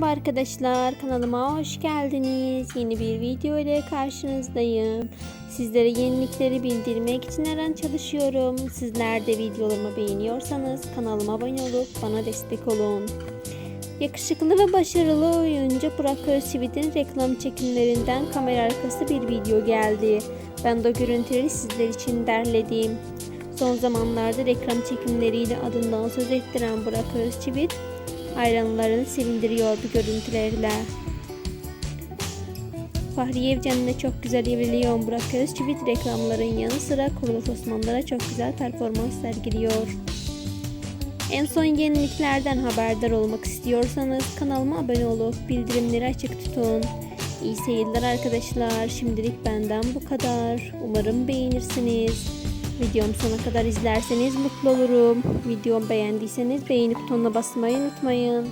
Merhaba Arkadaşlar kanalıma hoş geldiniz. Yeni bir video ile karşınızdayım. Sizlere yenilikleri bildirmek için her an çalışıyorum. Sizler de videolarımı beğeniyorsanız kanalıma abone olup bana destek olun. Yakışıklı ve başarılı oyuncu Burak Özçivit'in reklam çekimlerinden kamera arkası bir video geldi. Ben de görüntüleri sizler için derledim. Son zamanlarda reklam çekimleriyle adından söz ettiren Burak Özçivit, hayranlarını sevindiriyor bu görüntülerle. Fahriye Evcen'le çok güzel evriliyor Burak Özçivit reklamların yanı sıra Kuruluş Osmanlı'da çok güzel performans sergiliyor. En son yeniliklerden haberdar olmak istiyorsanız kanalıma abone olup bildirimleri açık tutun. İyi seyirler arkadaşlar. Şimdilik benden bu kadar. Umarım beğenirsiniz. Videomu sona kadar izlerseniz mutlu olurum. Videomu beğendiyseniz beğeni butonuna basmayı unutmayın.